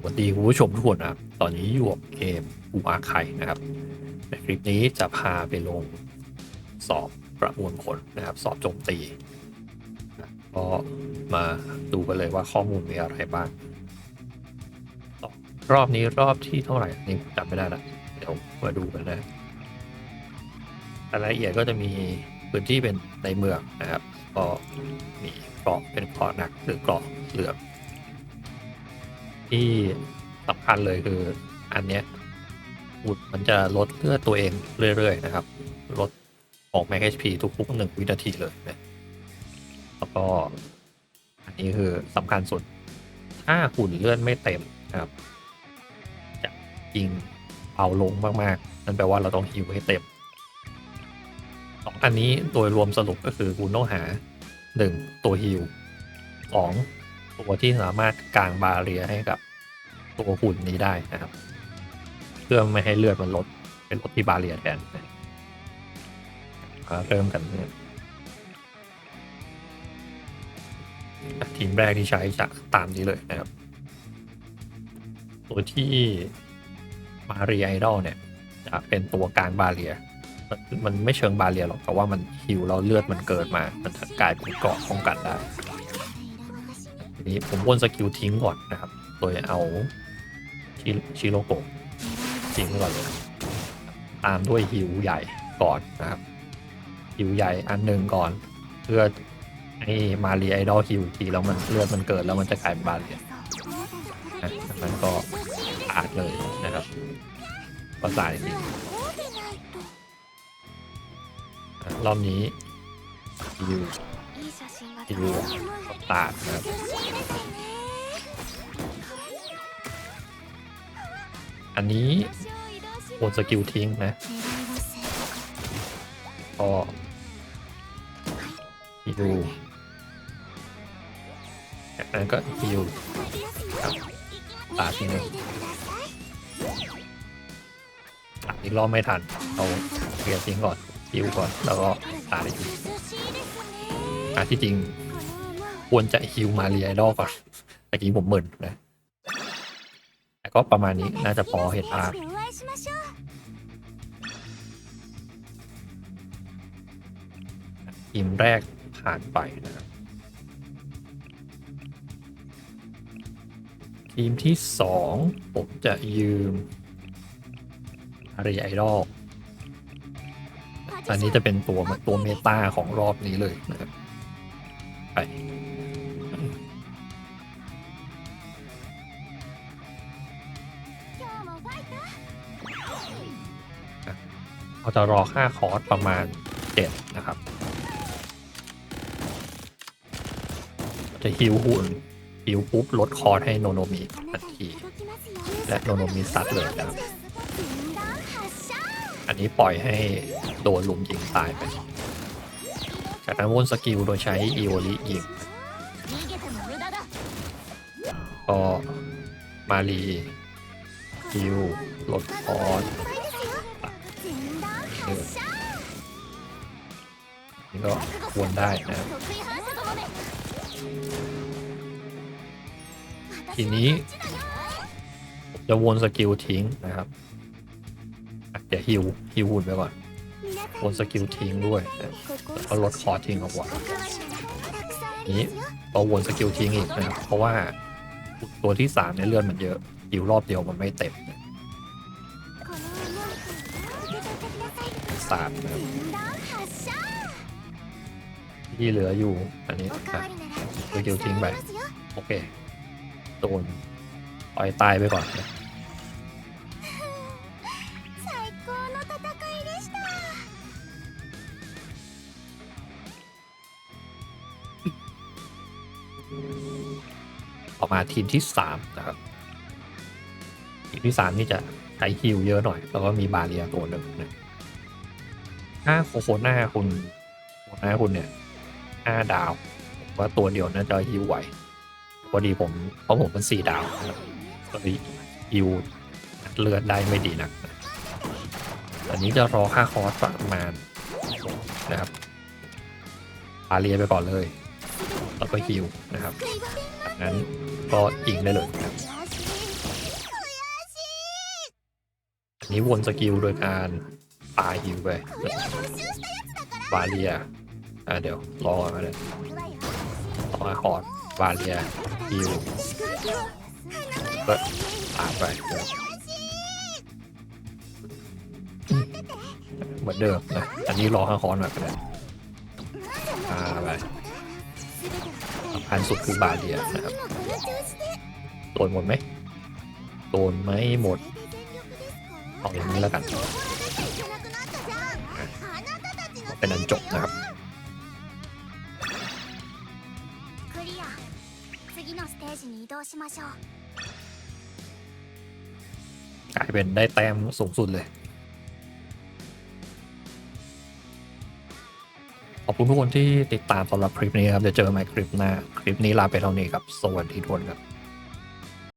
สวัสดีคุณผู้ชมทุกคนนะครับ ตอนนี้อยู่กับเกมอูอาไข่นะครับ ในคลิปนี้จะพาไปลงสอบประมวลผลนะครับ สอบโจมตีนะก็มาดูกันเลยว่าข้อมูลมีอะไรบ้าง รอบนี้รอบที่เท่าไหร่นี่จำไม่ได้ละเดี๋ยวมาดูกันนะรายละเอียดก็จะมีพื้นที่เป็นในเมืองนะครับ ก็มีเกาะเป็นเกาะหนักหรือเกาะเหลือง ที่สำคัญเลยคืออันเนี้ยอุดมันจะลดเลือดตัวเองเรื่อย ๆ นะครับ ลดของ Max HP ทุกๆหนึ่งวินาทีเลยนะแล้วก็อันนี้คือสำคัญสุด ถ้าหุ่นเลือดไม่เต็มนะครับ จะยิงเอาลงมากๆ นั่นแปลว่าเราต้องฮิวให้เต็มสองอันนี้โดยรวมสรุปก็คือคุณต้องหาหนึ่งตัวฮิวสอง ตัวที่สามารถกางบาเรียให้กับตัวหุ่นนี้ได้นะครับ เพื่อไม่ให้เลือดมันลดเป็นลดที่บาเรียแทนเริ่มกันเนี่ยทีมแรกที่ใช้จะตามนี้เลยนะครับ ตัวที่มาเรียไอดอลเนี่ยจะเป็นตัวกลางบาเรีย มันมันไม่เชิงบาเรียหรอกแต่ว่ามันฮิวแล้วเลือดมันเกิดมา มันจะกลายเป็นเกราะป้องกันได้ นี้ผมวนสกิลทิ้งก่อนนะครับ โดยเอาชิชิโรโกะทิ้งไว้ก่อนเลยตามด้วยฮิวใหญ่ก่อนนะครับฮิวใหญ่อันหนึ่งก่อน เพื่อให้มารีไอดอลฮิวอีกทีแล้วมันเลือดมันเกิดแล้วมันจะกลายเป็นบาเรียนะมันก็อาดเลยนะครับประสาทจริงๆอะรอบนี้ฮิวฮิวตาดนะครับ อันนี้บนสกิลทิ้งนะก็ฮิวจากนั้นก็ฮิวครับตาทีนึงตาอีกรอบไม่ทันเอาเคลียร์ทิ้งก่อนฮิวก่อนแล้วก็ตาอีกทีอะที่จริงควรจะฮิวมาเรียไอดอก่อนเมื่อกี้ผมมึนนะ แต่ก็ประมาณนี้น่าจะพอเห็นภาพทีมแรกผ่านไปนะครับทีมที่สองผมจะยืมอารีไอดอลอันนี้จะเป็นตัวตัวเมตาของรอบนี้เลยนะครับไป เราจะรอค่าคอร์สประมาณ 7 นะครับ จะฮิวหุ่นฮิวปุ๊บลดคอร์สให้โนโนมิทันที และโนโนมิซัดเลยนะครับอันนี้ปล่อยให้โดนลุมยิงตายไป จากนั้นวนสกิลโดยใช้อีโอริยิงก็มารีฮิวลดคอร์ส นี่ก็วนได้นะทีนี้ จะวนสกิลทิ้งนะครับอะเดี๋ยวฮิวฮิวหุ่นไปก่อนวนสกิลทิ้งด้วยแล้วก็ลดคอทิ้งเอาไว้นี้ก็วนสกิลทิ้งอีกนะครับเพราะว่าตัวที่สามในยเลือดมันเยอะฮิวรอบเดียวมันไม่เต็มนะ สามนะครับที่เหลืออยู่ อันนี้อะสกิลทิ้งไป โอเคโดนปล่อยตายไปก่อนนะต่อมาทีมที่สามนะครับ ทีมที่สามนี่จะใช้ฮิลเยอะหน่อย แล้วก็มีบาเรียตัวหนึ่งนะ ถ้าโคโคน่าคุณโคโคน่าคุณเนี่ยห้าดาวผมว่าตัวเดียวน่าจะฮิวไหวพอดีผมเพราะผมเป็นสี่ดาวก็เลยฮิวเลือดได้ไม่ดีนัก อันนี้จะรอค่าคอร์สประมาณนะครับอาเรียไปก่อนเลยแล้วก็ฮิวนะครับจากนั้นก็ยิงได้เลยครับอันนี้วนสกิลโดยการ ปาฮิวไปบาเรียอะเดี๋ยวรอก่อนนะรอคอร์ดบาเรียฮิวก็ปาไปเดี๋ยวเหมือนเดิมนะอันนี้รอห้าคอนแบบกันปาไปสำคัญสุดคือบาเรียนะครับโดนหมดไหมโดนไหมหมดเอาอย่างนี้แล้วกัน ป็นอันจบนะครับกลายเป็นได้แต้มสูงสุดเลย ขอบคุณทุกคนที่ติดตามสำหรับคลิปนี้ครับ จะเจอใหม่คลิปหน้า คลิปนี้ลาไปเท่านี้ครับ สวัสดีทุกคนครับ